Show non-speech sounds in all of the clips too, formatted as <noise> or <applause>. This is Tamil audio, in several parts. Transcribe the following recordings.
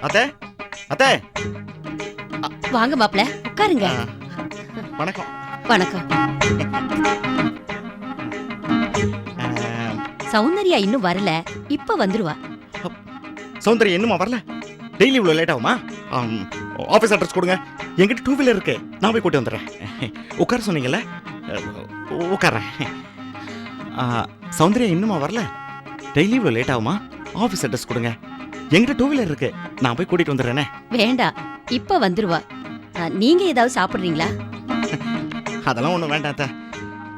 அத்தை அத்தை. வாங்க மாப்ள உட்காருங்க. வணக்கம். வணக்கம். சௌந்தர்யா இன்னும் வரல இப்ப வந்துருவா. சௌந்தர்யா இன்னுமா வரல? டெய்லி இவ்வளோ லேட் ஆகுமா? ஆஃபீஸ் அட்ரஸ் கொடுங்க. என்கிட்ட டூ வீலர் இருக்கு. நான் போய் கூட்டி வந்துடுறேன். உட்கார சொன்னீங்கல்ல? உ- உட்கார்றேன். ஆ, சௌந்தர்யா இன்னுமா வரல? டெய்லி இவ்வளோ லேட் ஆகுமா? ஆஃபீஸ் அட்ரஸ் கொடுங்க. என்கிட்ட டூ வீலர் இருக்கு. நான் போய் கூட்டிட்டு வந்துடுறேனே. வேண்டாம் இப்ப வந்துருவா. ஆ, நீங்க ஏதாவது சாப்பிடுறீங்களா? அதெல்லாம் ஒன்றும் வேண்டாம் அத்தை.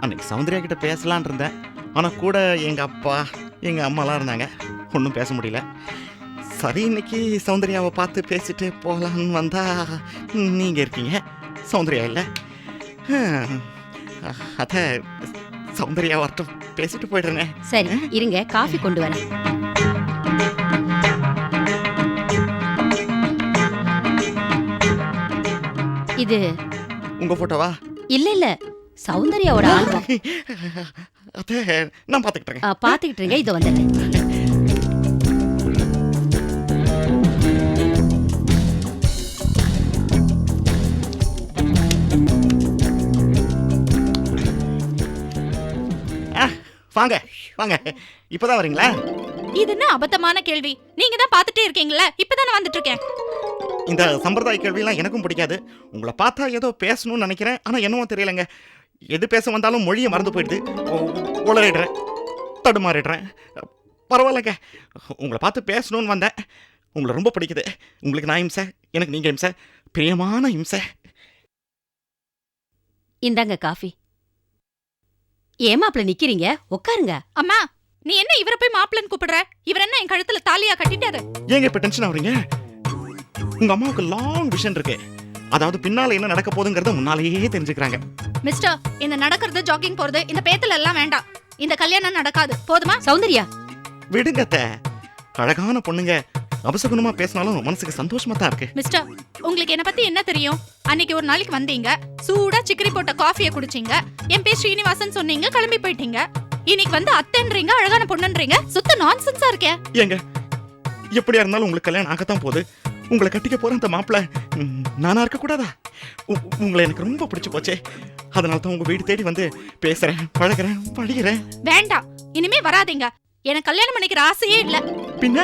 அன்னைக்கு சௌந்தர்யா கிட்ட பேசலான் இருந்தேன். ஆனால் கூட எங்கள் அப்பா எங்கள் அம்மாலாம் இருந்தாங்க. ஒன்றும் பேச முடியல. சரி இன்னைக்கு சௌந்தர்யாவை பார்த்து பேசிட்டு போகலான்னு வந்தா நீங்கள் இருக்கீங்க. சௌந்தர்யா இல்லை? அத்தை சௌந்தர்யா வரட்டும் பேசிட்டு போயிடுறேனே. சரி இருங்க காஃபி கொண்டு வரேன். இது உங்கள் ஃபோட்டோவா இல்ல இல்ல. சௌந்தர்யாவோட ஆல்பம். <laughs> நான் பார்த்துக்கிட்டேன் ஆ, பாத்துக்கிட்டு இருங்க. இது வந்துடுறேன். வாங்க வாங்க. இப்போதான் வரீங்களா? இது என்ன அபத்தமான கேள்வி? நீங்க தான் பாத்துட்டே இருக்கீங்களா. இப்பதானே வந்துட்டு இருக்கேன். இந்த சம்பிரதாய கேள்வியெல்லாம் எனக்கும் பிடிக்காது. உங்களை பார்த்தா ஏதோ பேசணும்னு நினைக்கிறேன் ஆனால் என்னவோ தெரியலங்க. எது பேச வந்தாலும் மொழியை மறந்து போயிடுது. உளறிடுறேன் தடுமாறிடுறேன். பரவாயில்லைங்க. உங்களை பார்த்து பேசணும்னு வந்தேன். உங்களை ரொம்ப பிடிக்குது. உங்களுக்கு நான் இம்சை எனக்கு நீங்கள் இம்சை. பிரியமான இம்சை. இந்தாங்க காஃபி. ஏமாப்ல நிக்கிறீங்க? உட்காருங்க. அம்மா நீ என்ன இவரை போய் மாப்பிள்ளன்னு கூப்பிடுற? இவர் என்ன என் கழுத்துல தாலியா கட்டிட்டாரு? ஏங்க இப்போ டென்ஷன் ஆகுறீங்க? உங்கள் அம்மாவுக்கு லாங் விஷன் இருக்கு. அதாவது பின்னால் என்ன நடக்க போகுதுங்கிறத முன்னாலேயே தெரிஞ்சுக்கிறாங்க. மிஸ்டர் இந்த நடக்கிறது ஜாகிங் போறது இந்த பேத்துல எல்லாம் வேண்டாம். இந்த கல்யாணம் நடக்காது. போதுமா? சௌந்தர்யா. விடுங்க அத்தை. அழகான பொண்ணுங்க. அபசகுணமா பேசினாலும் மனசுக்கு சந்தோஷமா தான் இருக்கு. மிஸ்டர் உங்களுக்கு என்ன பத்தி என்ன தெரியும்? அன்னைக்கு ஒரு நாளைக்கு வந்தீங்க. சூடா சிக்கரி போட்ட காஃபிய குடிச்சீங்க. என் பேர் ஸ்ரீனிவாசன் சொன்னீங்க கிளம்பி போயிட்டீங்க. இன்னைக்கு வந்து அத்தைன்றீங்க அழகான பொண்ணுன்றீங்க. சுத்த நான்சென்ஸா இருக்கே. ஏங்க எப்படியா இருந்தாலும் உங்களுக்கு கல்யாணம் ஆகத்தான் போகுது. உங்களை கட்டிக்க போற அந்த மாப்பிள்ள ம், நானா இருக்க கூடாதா உ- உங்களை எனக்கு ரொம்ப பிடிச்சு போச்சே. அதனால தான் உங்க வீடு தேடி வந்து பேசுறேன் பழகுறேன் படிக்கிறேன் வேண்டாம். இனிமே வராதீங்க. எனக்கு கல்யாணம் பண்ணிக்கிற ஆசையே இல்ல. பின்ன?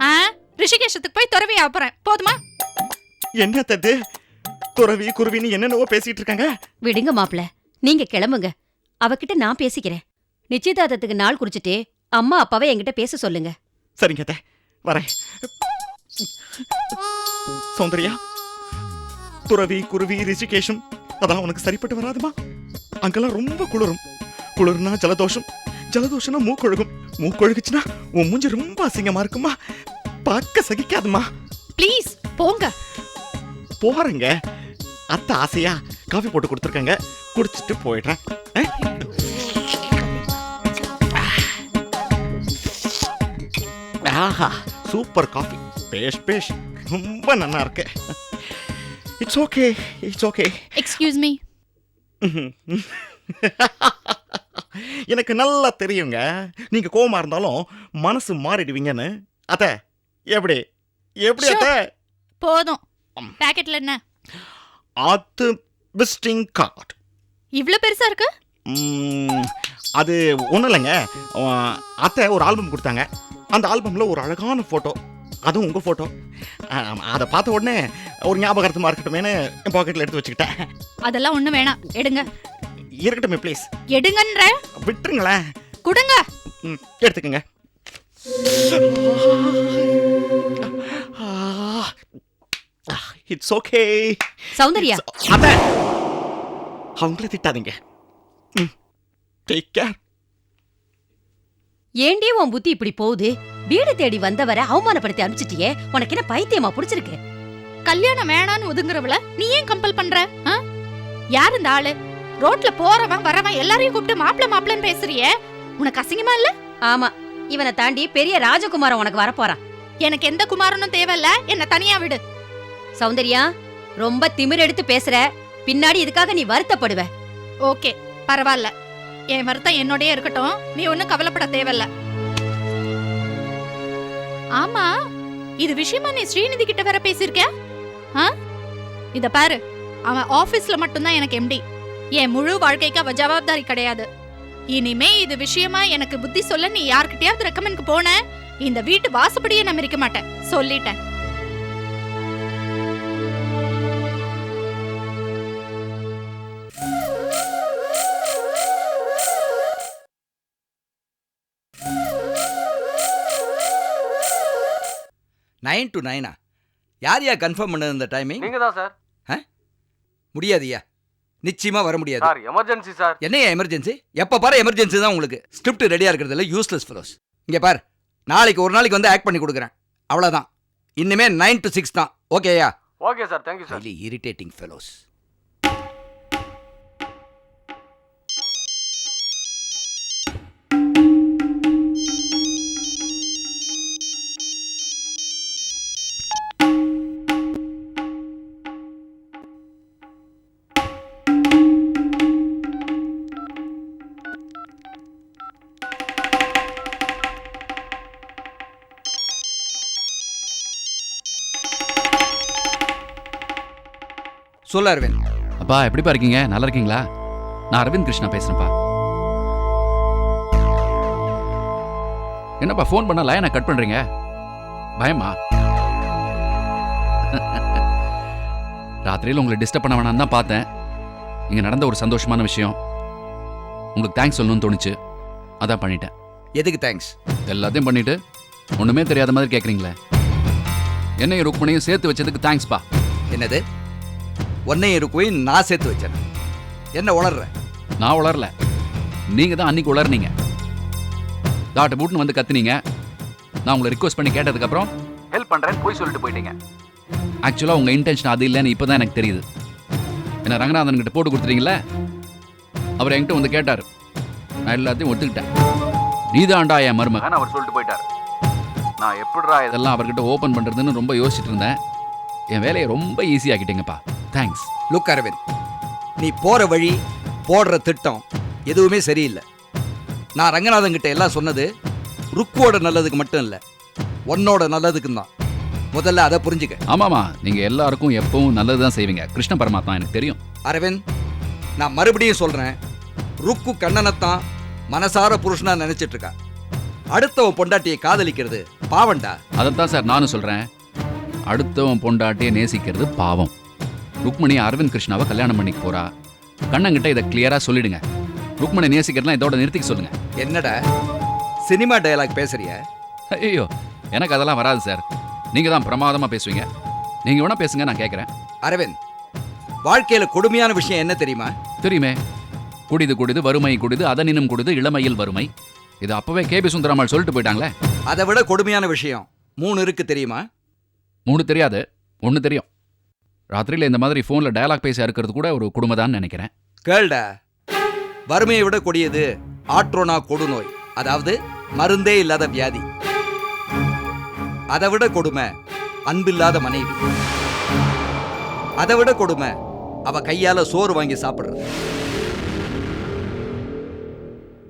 ஆ ரிஷிகேஷத்துக்கு போய் துறவி போறேன் போதுமா? என்ன தட்டு துறவி குருவின்னு என்னென்னவோ பேசிட்டு இருக்காங்க. விடுங்க மாப்ள நீங்க கிளம்புங்க. அவகிட்ட நான் பேசிக்கிறேன். நிச்சயதார்த்தத்துக்கு நாள் குறிச்சிட்டு அம்மா அப்பாவை என்கிட்ட பேச சொல்லுங்க. சரிங்க அத்தை. வரேன். சௌந்தர்யா துறவி குருவி ரிஷிகேஷம் அதெல்லாம் உனக்கு சரிப்பட்டு வராதுமா? அங்கெல்லாம் ரொம்ப குளிரும். குளிர்னா ஜலதோஷம் ஜலதோஷம்னா மூக்கொழுகும். மூக்கொழுகுச்சுன்னா உன் மூஞ்சி ரொம்ப அசிங்கமா இருக்குமா? பார்க்க சகிக்காதுமா? ப்ளீஸ் போங்க. போறேங்க. அத்தை ஆசையா காஃபி போட்டு கொடுத்துருக்காங்க. குடிச்சிட்டு போயிடுறேன்? ஆஹா சூப்பர் காஃபி. பேஷ் பேஷ். ரொம்ப நல்லா இருக்கு. It's okay it's okay excuse me எனக்கு நல்லா தெரியுங்க. நீங்க கோவமா இருந்தாலும் மனசு மாறிடுவீங்கன்னு. அத்த எப்படி? எப்படி. அத்த? போதும். பாக்கெட்ல என்ன? அது விசிட்டிங் கார்டு இவ்ளோ பெருசா இருக்கு? அது ஒன்றும் இல்லைங்க. அத்தை ஒரு ஆல்பம் கொடுத்தாங்க. அந்த ஆல்பமில் ஒரு அழகான ஃபோட்டோ அதுவும் உங்கள் ஃபோட்டோ அதை பார்த்த உடனே ஒரு ஞாபகார்த்தமாக இருக்கட்டுமேனு என் பாக்கெட்டில் எடுத்து வச்சுக்கிட்டேன். அதெல்லாம் ஒண்ணு வேணாம். எடுங்க. இருக்கட்டுமே ப்ளீஸ் எடுங்கன்ற? விட்டுருங்களேன். குடுங்க. ம், எடுத்துக்கங்க. It's okay Soundarya. அத்த! அவங்கள திட்டாதீங்க. டேக் கேர் ஏண்டி உன் புத்தி இப்படி போகுது? வீடு தேடி வந்தவரை அவமானப்படுத்தி அனுப்பிச்சிட்டியே. உனக்கு என்ன பைத்தியமா புடிச்சிருக்கு? கல்யாணம் வேணான்னு ஒதுங்குறவள நீ ஏன் கம்பல் பண்ற? யார் இந்த ஆளு? ரோட்ல போறவன் வரவன் எல்லாரையும் கூப்பிட்டு மாப்பிள மாப்பிளன்னு பேசுறியே. உனக்கு அசிங்கமா இல்ல? ஆமா. இவனை தாண்டி பெரிய ராஜகுமாரன் உனக்கு வரப்போறான். எனக்கு எந்த குமாரனும் தேவையில்ல. என்ன தனியா விடு. சௌந்தர்யா ரொம்ப திமிர் எடுத்து பேசுற. பின்னாடி இதுக்காக நீ வருத்தப்படுவ. ஓகே பரவாயில்ல. என் வருத்தம் என்னோடய இருக்கட்டும். நீ ஒன்றும் கவலைப்பட தேவையில்ல. ஆமா இது விஷயமா நீ ஸ்ரீநிதி கிட்ட வேற பேசியிருக்க? ஆ? இத பாரு அவன் ஆபீஸ்ல மட்டும்தான் எனக்கு எம்டி என் முழு வாழ்க்கைக்கு அவ ஜவாப்தாரி கிடையாது. இனிமே இது விஷயமா எனக்கு புத்தி சொல்ல நீ யார்கிட்டயாவது ரெக்கமெண்ட் போன? இந்த வீட்டு வாசப்படியே நான் மாட்டேன். சொல்லிட்டேன். நைன் டு நைனா? யார் யா கன்ஃபார்ம் பண்ணது இந்த டைமிங் நீங்க தான் சார் முடியாதுயா நிச்சயமா வர முடியாது. சார் எமர்ஜென்சி சார் என்னையா எமர்ஜென்சி எப்போ பாரு எமர்ஜென்சி தான் உங்களுக்கு. ஸ்கிரிப்ட் ரெடியாக இருக்கிறதுல யூஸ்லெஸ் ஃபெலோஸ் இங்கே பார் நாளைக்கு ஒரு நாளைக்கு வந்து ஆக்ட் பண்ணி கொடுக்குறேன். அவ்வளோதான் இன்னுமே நைன் டு சிக்ஸ் தான். ஓகேயா okay sir thank you sir irritating fellows சொல்ல அரவிந்த். அப்பா எப்படிப்பா இருக்கீங்க? நல்லா இருக்கீங்களா? நான் அரவிந்த் கிருஷ்ணா பேசுறேன்ப்பா. என்னப்பா ஃபோன் பண்ண லைனை கட் பண்றீங்க? பயமா? ராத்திரியில் உங்களை டிஸ்டர்ப் பண்ண வேணாம்னு தான் பார்த்தேன். இங்க நடந்த ஒரு சந்தோஷமான விஷயம். உங்களுக்கு தேங்க்ஸ் சொல்லணும்னு தோணுச்சு. அதான் பண்ணிட்டேன். எதுக்கு தேங்க்ஸ் எல்லாத்தையும் பண்ணிட்டு ஒண்ணுமே தெரியாத மாதிரி கேட்குறீங்களே என்னையும் ருக்மணியும் சேர்த்து வச்சதுக்கு தேங்க்ஸ்ப்பா என்னது? ஒன்னையும் இருக்குவையும் நான் சேர்த்து வச்சேன். என்ன உளர்ற? நான் உளரல. நீங்க தான் அன்னைக்கு உளர்னீங்க. டாக்டர் பூட்னு வந்து கத்துனீங்க. நான் உங்களை ரிக்வஸ்ட் பண்ணி கேட்டதுக்கப்புறம் ஹெல்ப் பண்றேன்னு போய் சொல்லிட்டு போயிட்டீங்க. ஆக்சுவலாக உங்க இன்டென்ஷன் அது இல்லைன்னு இப்போ தான் எனக்கு தெரியுது. என்ன ரங்கநாதன் கிட்ட போட்டு கொடுத்துட்டீங்களே அவர் என்கிட்ட வந்து கேட்டார். நான் எல்லாத்தையும் ஒத்துக்கிட்டேன். நீதான்டா என் மருமகன் அவர் சொல்லிட்டு போயிட்டார். நான் எப்படிடா இதெல்லாம் அவர்கிட்ட ஓப்பன் பண்றதுன்னு ரொம்ப யோசிச்சுட்டு இருந்தேன். என் வேலையை ரொம்ப ஈஸியாக்கிட்டீங்கப்பா தேங்க்ஸ் லுக் அரவிந்த் நீ போற வழி போடுற திட்டம் எதுவுமே சரியில்லை. நான் ரங்கநாதன் கிட்ட எல்லாம் சொன்னது ருக்குவோட நல்லதுக்கு மட்டும் இல்லை உன்னோட நல்லதுக்கும் தான். முதல்ல அதை புரிஞ்சுக்க. ஆமாமா நீங்க எல்லாருக்கும் எப்பவும் நல்லது தான் செய்வீங்க. கிருஷ்ண பரமாத்மா எனக்கு தெரியும். அரவிந்த் நான் மறுபடியும் சொல்றேன் ருக்கு கண்ணனைத்தான் மனசார புருஷனா நினைச்சிட்டு இருக்கா அடுத்தவன் பொண்டாட்டியை காதலிக்கிறது பாவண்டா அதைத்தான் சார் நானும் சொல்றேன். அடுத்தவன் பொண்டாட்டியை நேசிக்கிறது பாவம். ருக்மணி அரவிந்த் கிருஷ்ணாவை கல்யாணம் பண்ணிக்க போறா. கண்ணங்கிட்ட இதை கிளியரா சொல்லிடுங்க. ருக்மணி நேசிக்கிறதுலாம் இதோட நிறுத்திக்க சொல்லுங்க. என்னடா? சினிமா டயலாக் பேசுறிய? ஐயோ எனக்கு அதெல்லாம் வராது சார். நீங்க தான் பிரமாதமா பேசுவீங்க. நீங்க வேணா பேசுங்க நான் கேட்கறேன் அரவிந்த் வாழ்க்கையில கொடுமையான விஷயம் என்ன தெரியுமா? தெரியுமே. குடிது குடிது வறுமை குடிது அதனினும் குடிது இளமையில் வறுமை. இது அப்பவே கேபி சுந்தரம்மாள் சொல்லிட்டு போயிட்டாங்களே. அதை விட கொடுமையான விஷயம் மூணு இருக்கு தெரியுமா? மூணு தெரியாது. ஒன்று தெரியும். ராத்திரியில் இந்த மாதிரி ஃபோனில் டயலாக் பேசி இருக்கிறது கூட ஒரு குடும்பதான்னு நினைக்கிறேன். கேள்டா. வறுமையை விட கொடியது ஆட்ரோனா கொடுநோய் அதாவது மருந்தே இல்லாத வியாதி. அதை விட கொடுமை அன்பில்லாத மனைவி. அதை விட கொடுமை அவ கையால சோறு வாங்கி சாப்பிடுறது.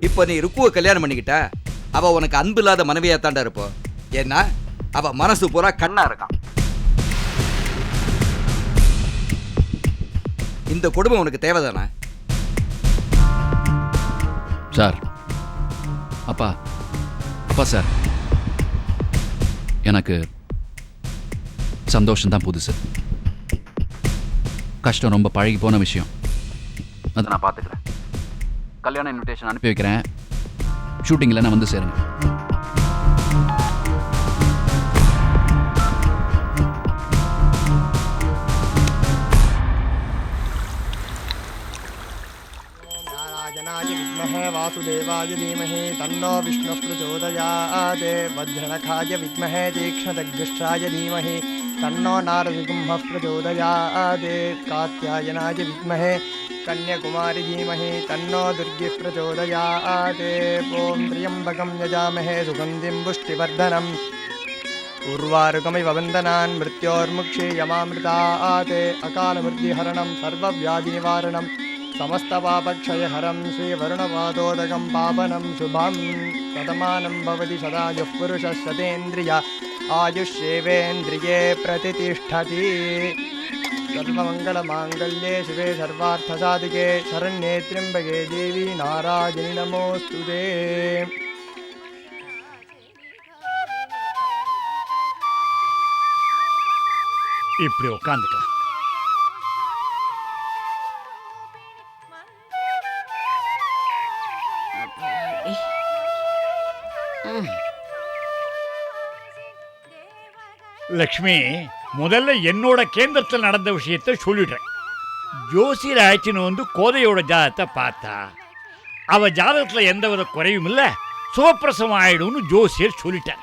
இப்ப நீ ருக்குவ கல்யாணம் பண்ணிக்கிட்ட அவ உனக்கு அன்பில்லாத மனைவியா தாண்டா இருப்போ. ஏன்னா அவ மனசு பூரா கண்ணா இருக்கான் இந்த குடும்பம் உனக்கு தேவைதானா? சார். அப்பா. அப்பா சார். எனக்கு சந்தோஷம்தான் புதுசு. கஷ்டம் ரொம்ப பழகி போன விஷயம். அதை நான் பார்த்துக்கிறேன். கல்யாண இன்விடேஷன் அனுப்பி வைக்கிறேன். ஷூட்டிங்கில் நான் வந்து சேருங்க. वासुदेवाय धीमहि, तन्नो विष्णुः प्रचोदयात्। वज्रणखाय विद्महे तीक्ष्णदग्गष्टाय धीमहि, तन्नो नारसिंहः प्रचोदयात्। कात्यायनाय विद्महे, कन्याकुमारि धीमहि, तन्नो दुर्गिः प्रचोदयात्। ॐ त्र्यम्बकं यजामहे, सुगन्धिं पुष्टिवर्धनम्। उर्वारुकमिव वन्दनान् मृत्योर्मुक्षीयमामृतात् अकालमृत्युहरणं सर्वव्याधिनिवारणं समस्तपापक्षयहरं श्रीवरुणवादोदगं पावनं शुभं शतमानं भवति सदा युः पुरुषः सतेन्द्रिय आयुष्येवेन्द्रिये प्रतितिष्ठति सर्वमङ्गलमाङ्गल्ये शिवे सर्वार्थसाधिके शरण्ये त्र्यम्बके देवी नारायणि नमोऽस्तु ते ఇప్పుడు ఒక్కాందుక லக்ஷ்மி முதல்ல என்னோட கேந்திரத்தில் நடந்த விஷயத்த சொல்லிடுறேன் ஜோசியர் ஆயிடுச்சுன்னு வந்து கோதையோட ஜாதகத்தை பார்த்தா அவ ஜாதகத்தில் எந்தவித குறையும் இல்லை சுகப்பிரசவம் ஆயிடும்னு ஜோசியர் சொல்லிட்டார்.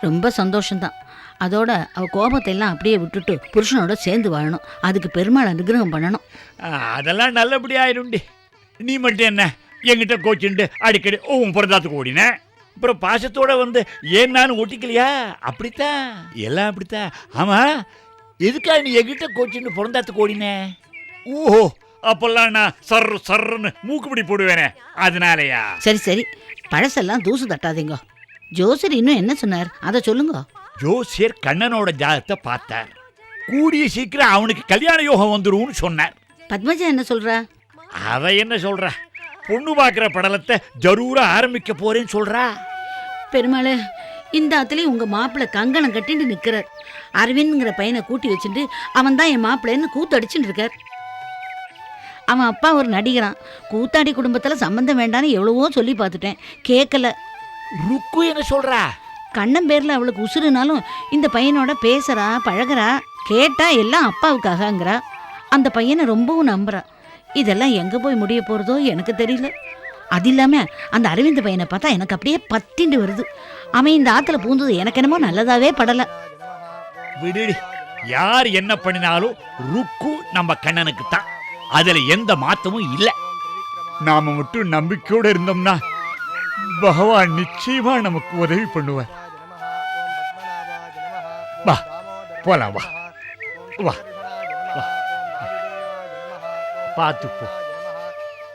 ரொம்ப சந்தோஷம்தான். அதோட அவ கோபத்தை எல்லாம் அப்படியே விட்டுட்டு புருஷனோட சேர்ந்து வாழணும். அதுக்கு பெருமாள் அனுகிரகம் பண்ணணும். அதெல்லாம் நல்லபடி ஆயிடும்டி. நீ மட்டும் என்ன? என்கிட்ட கோச்சுண்டு அடிக்கடி உன் பிறந்தாத்துக்கு ஓடின. அப்புறம் பாசத்தோட வந்து ஏன்னான்னு ஒட்டிக்கலையா? அப்படித்தான். எல்லாம் அப்படித்தான். ஆமா எதுக்கா நீ என்கிட்ட கோச்சுண்டு பிறந்தாத்துக்கு ஓடின? ஓஹோ அப்பெல்லாம் நான் சர்ரு சர்ருன்னு மூக்குப்பிடி போடுவேனே. அதனாலயா? சரி சரி. பழசெல்லாம் தூசு தட்டாதீங்க. ஜோசர் இன்னும் என்ன சொன்னார்? அதை சொல்லுங்க. ஜோசியர் கண்ணனோட ஜாதகத்தை பார்த்தார். கூடிய சீக்கிரம் அவனுக்கு கல்யாண யோகம் வந்துரும்னு சொன்னார். பத்மஜா என்ன சொல்றா? அவ என்ன சொல்றா? பொண்ணு பார்க்குற படலத்தை ஜரூரா ஆரம்பிக்க போறேன்னு சொல்றா. பெருமாளே இந்த ஆத்துலயும் உங்க மாப்பிள்ளை கங்கணம் கட்டிட்டு நிக்கிறார். அரவிந்த்ங்கிற பையனை கூட்டி வச்சுட்டு அவன் தான் என் மாப்பிள்ளைன்னு கூத்தடிச்சுட்டு இருக்கார். அவன் அப்பா ஒரு நடிகரான் கூத்தாடி குடும்பத்துல சம்பந்தம் வேண்டான்னு எவ்வளவோ சொல்லி பார்த்துட்டேன். கேட்கல ருக்கு என்ன சொல்றா? கண்ணன் பேர்ல அவளுக்கு உசுறுனாலும் இந்த பையனோட பேசுறா பழகுறா கேட்டா எல்லாம் அப்பாவுக்காகங்கிறா. அந்த பையனை ரொம்பவும் நம்புறா. இதெல்லாம் எங்க போய் முடிய போறதோ எனக்கு தெரியல. அது இல்லாம அந்த அரவிந்த் பையனை பார்த்தா எனக்கு அப்படியே பத்திண்டு வருது. அவன் இந்த ஆத்துல பூந்தது எனக்கு என்னமோ நல்லதாவே படலை. விடுடி. யார் என்ன பண்ணினாலும் ருக்கு நம்ம கண்ணனுக்கு தான். அதுல எந்த மாத்தமும் இல்ல. நாம மட்டும் நம்பிக்கையோட இருந்தோம்னா பகவான் நிச்சயமா நமக்கு உதவி பண்ணுவார். வா, போலாம், வா, வா. பார்த்து போ.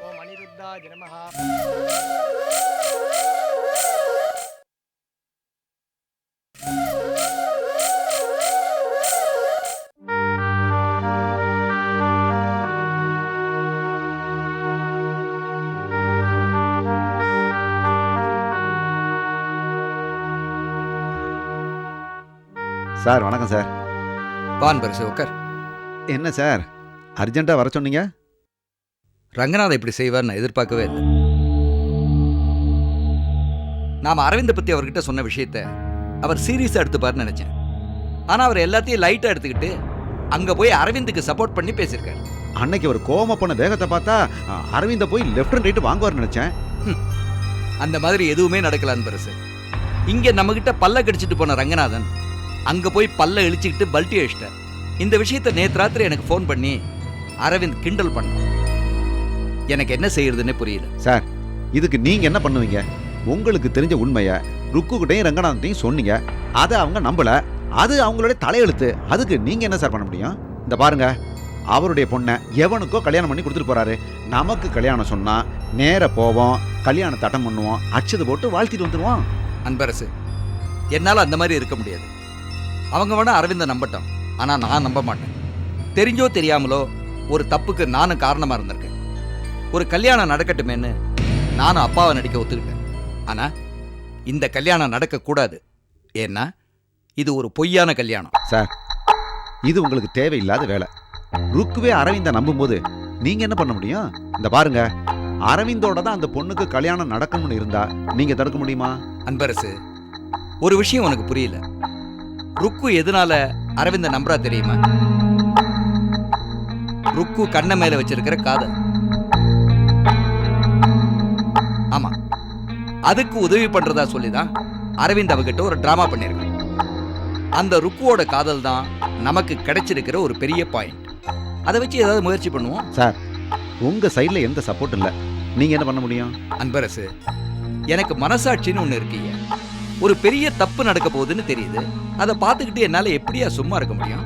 ஓம் அனிருத்தாய நமः சார் வணக்கம் சார். வான் பரிசு உட்கார் என்ன சார்? அர்ஜென்ட்டாக வர சொன்னீங்க? ரங்கநாதன் இப்படி செய்வார் நான் எதிர்பார்க்கவே இல்லை. நாம அரவிந்த பத்தி அவர்கிட்ட சொன்ன விஷயத்த அவர் சீரியஸா எடுத்துப்பாருன்னு நினைச்சேன். ஆனா அவர் எல்லாத்தையும் லைட்டா எடுத்துக்கிட்டு அங்க போய் அரவிந்துக்கு சப்போர்ட் பண்ணி பேசியிருக்காரு. அன்னைக்கு ஒரு கோவமா போன வேகத்தை பார்த்தா அரவிந்த போய் லெஃப்ட் அண்ட் ரைட் வாங்குவார்னு நினைச்சேன். அந்த மாதிரி எதுவுமே நடக்கலான்னு பெருசு. இங்க நம்மகிட்ட பல்ல கடிச்சிட்டு போன ரங்கநாதன் அங்க போய் பல்ல இழிச்சுக்கிட்டு பல்ட்டி அடிச்சிட்டார். இந்த விஷயத்த நேத்து ராத்திரி எனக்கு ஃபோன் பண்ணி அரவிந்த் கிண்டல் பண்ணான் எனக்கு என்ன செய்யறதுன்னே புரியல. சார் இதுக்கு நீங்க என்ன பண்ணுவீங்க? உங்களுக்கு தெரிஞ்ச உண்மைய ருக்குகிட்டையும் ரங்கநாதன்ட்டையும் சொன்னீங்க. அதை அவங்க நம்பல. அது அவங்களுடைய தலையெழுத்து. அதுக்கு நீங்க என்ன சார் பண்ண முடியும்? இந்த பாருங்க. அவருடைய பொண்ணை எவனுக்கோ கல்யாணம் பண்ணி கொடுத்துட்டு போறாரு. நமக்கு கல்யாணம் சொன்னா நேர போவோம் கல்யாண தட்டம் பண்ணுவோம் அச்சது போட்டு வாழ்த்திட்டு வந்துடுவோம் அன்பரசு என்னால் அந்த மாதிரி இருக்க முடியாது. அவங்க வேணா அரவிந்த நம்பட்டும். ஆனால் நான் நம்ப மாட்டேன். தெரிஞ்சோ தெரியாமலோ ஒரு தப்புக்கு நானும் காரணமாக இருந்திருக்கேன். ஒரு கல்யாணம் நடக்கட்டுமேன்னு நானும் அப்பாவை நடிக்க ஒத்துக்கிட்டேன். ஆனால் இந்த கல்யாணம் நடக்கக்கூடாது. ஏன்னா இது ஒரு பொய்யான கல்யாணம். இது உங்களுக்கு தேவையில்லாத வேலை. ருக்குவே அரவிந்த நம்பும்போது நீங்க என்ன பண்ண முடியும்? இந்த பாருங்க அரவிந்தோட தான் அந்த பொண்ணுக்கு கல்யாணம் நடக்கணும்னு இருந்தா நீங்க தடுக்க முடியுமா? அன்பரசு ஒரு விஷயம் உனக்கு புரியல. ருக்கு எதனால அரவிந்த நம்புறா தெரியுமா? ருக்கு கண்ண மேல வச்சிருக்கிற காதல். அதுக்கு உதவி பண்றதா சொல்லிதான் அரவிந்த் அவகிட்ட ஒரு டிராமா பண்ணிருக்கான் அந்த ருக்குவோட காதல் தான் நமக்கு கிடைச்சிருக்கிற ஒரு பெரிய பாயிண்ட் அதை வச்சு ஏதாவது முயற்சி பண்ணுவோம். உங்க சைடுல எந்த சப்போர்ட் இல்ல. நீங்க என்ன பண்ண முடியும்? அன்பரசு எனக்கு மனசாட்சின்னு ஒன்று இருக்கீங்க. ஒரு பெரிய தப்பு நடக்க போகுதுன்னு தெரியுது. அதை பார்த்துக்கிட்டு என்னால் எப்படியா சும்மா இருக்க முடியும்?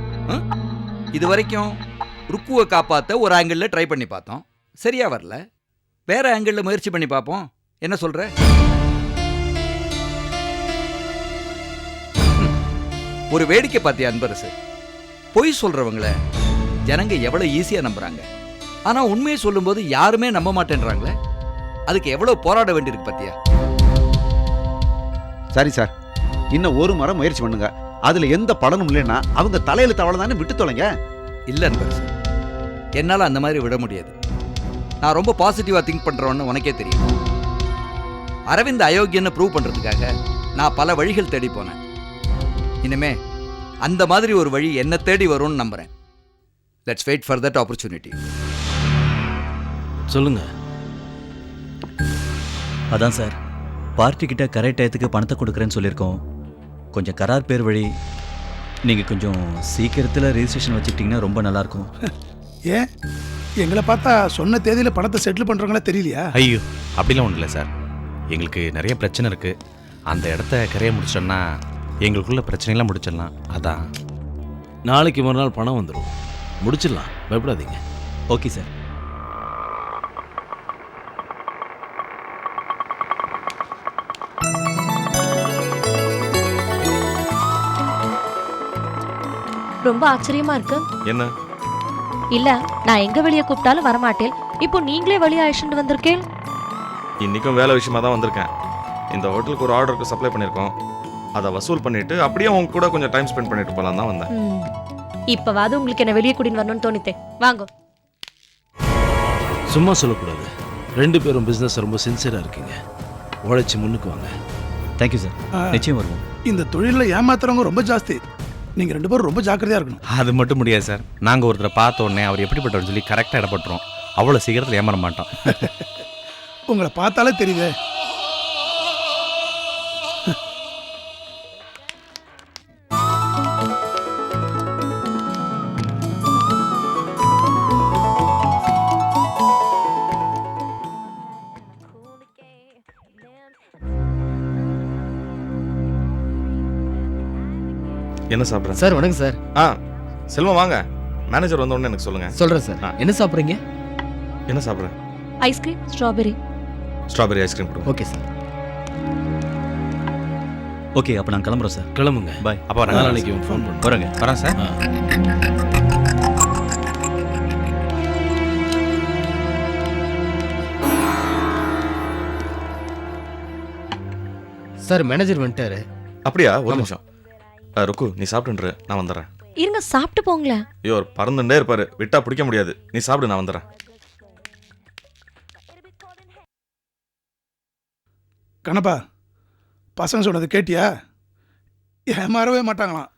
இது வரைக்கும் ருக்குவை காப்பாற்ற ஒரு ஆங்கிளில் ட்ரை பண்ணி பார்த்தோம். சரியா வரல. வேற ஆங்கிளில் முயற்சி பண்ணி பார்ப்போம். என்ன சொல்ற? ஒரு வேடிக்கை பார்த்தியா அன்பரசு? பொய் சொல்றவங்கள ஜனங்க எவ்வளவு ஈஸியா நம்புறாங்க? ஆனா உண்மையை சொல்லும்போது யாருமே நம்ப மாட்டேன்றாங்களே? அதுக்கு எவ்வளவு போராட வேண்டியிருக்கு பாத்தியா சரி சார். இன்னும் ஒரு முறை முயற்சி பண்ணுங்க. அதுல எந்த பலனும் இல்லைன்னா அவங்க தலையில தவளை தானே விட்டு தொலைங்க. இல்ல அன்பரசு. என்னால அந்த மாதிரி விட முடியாது. நான் ரொம்ப பாசிட்டிவா திங்க் பண்றவன்னு உனக்கே தெரியும். அரவிந்த் அயோக்கியன்னு ப்ரூவ் பண்றதுக்காக நான் பல வழிகள் தேடி போனேன். இனிமே அந்த மாதிரி ஒரு வழி என்ன தேடி வரும்னு நம்புறேன். Let's wait for that opportunity சொல்லுங்க. அதான் சார். பார்ட்டி கிட்ட கரெக்ட் டயத்துக்கு பணத்தை கொடுக்குறேன்னு சொல்லியிருக்கோம். கொஞ்சம் கரார் பேர் வழி. நீங்கள் கொஞ்சம் சீக்கிரத்தில் ரெஜிஸ்ட்ரேஷன் வச்சுக்கிட்டிங்கன்னா ரொம்ப நல்லாயிருக்கும். <laughs> ஏன்? எங்களை பார்த்தா சொன்ன தேதியில பணத்தை செட்டில் பண்றவங்களா தெரியலையா? ஐயோ அப்படிலாம் ஒன்றும் இல்லை சார். எங்களுக்கு நிறைய பிரச்சனை இருக்குது அந்த இடத்த கரையை முடிச்சோன்னா எங்களுக்குள்ள பிரச்சனையெல்லாம் முடிச்சிடலாம். அதான். நாளைக்கு மறுநாள் பணம் வந்துடும் முடிச்சிடலாம். பயப்படாதீங்க. Okay sir. ரொம்ப ஆச்சரியமா இருக்கு. என்ன? இல்ல நான் எங்க வெளிய கூப்பிட்டாலும் வரமாட்டேன். இப்போ நீங்களே வெளிய அழைச்சிட்டு வந்திருக்கேன் இன்றைக்கும் வேலை விஷயமா தான் வந்திருக்கேன். இந்த ஹோட்டலுக்கு ஒரு ஆர்டருக்கு சப்ளை பண்ணியிருக்கோம். அதை வசூல் பண்ணிட்டு அப்படியே உங்க கூட கொஞ்சம் டைம் ஸ்பெண்ட் பண்ணிட்டு போகலாம் தான் வந்தேன். இப்பவாது உங்களுக்கு என்ன வெளியே கூட்டின்னு வரணும்னு தோணித்தே வாங்க. சும்மா சொல்லக்கூடாது. ரெண்டு பேரும் பிசினஸ் ரொம்ப சின்சியரா இருக்கீங்க. உழைச்சி முன்னுக்கு வாங்க. தேங்க்யூ சார் நிச்சயம் வருவோம். இந்த தொழில ஏமாத்துறவங்க ரொம்ப ஜாஸ்தி. நீங்க ரெண்டு பேரும் ரொம்ப ஜாக்கிரதையா இருக்கணும். அது மட்டும் முடியாது சார் நாங்கள் ஒருத்தரை பார்த்த உடனே அவர் எப்படிப்பட்டவர் சொல்லி கரெக்டாக இடப்பட்டுரும் அவ்வளோ சீக்கிரத்தில் ஏமாற மாட்டோம். உங்களை பார்த்தாலே தெரியுதே. என்ன சாப்பிட்றேன் சார் வணக்கம் சார். ஆ செல்வம் வாங்க. மேனேஜர் வந்த உடனே எனக்கு சொல்லுங்கள் சொல்றேன் சார். ஆ. என்ன சாப்பிட்றீங்க? என்ன சாப்பிட்றேன் ice cream strawberry strawberry ice cream கொடுங்க ஓகே சார் ஓகே அப்போ நான் கிளம்புறோம் சார் கிளம்புங்க. பாய் அப்போ வரேன். நாளைக்கு ஃபோன் பண்ணுறேன். வரேங்க வரேன் சார் சார் மேனேஜர் வந்துட்டாரு. அப்படியா? ஒரு. நிமிஷம். ருக்கு நீ சாப்பிட்டுரு நான் வந்துடுறேன். இருங்க சாப்பிட்டு போங்களேன் ஐயோ பறந்துட்டே இருப்பாரு. விட்டா பிடிக்க முடியாது. நீ சாப்பிடு நான் வந்துடுறேன். கணப்பா பசங்க சொன்னது கேட்டியா? ஏமாறவே மாட்டாங்களாம்.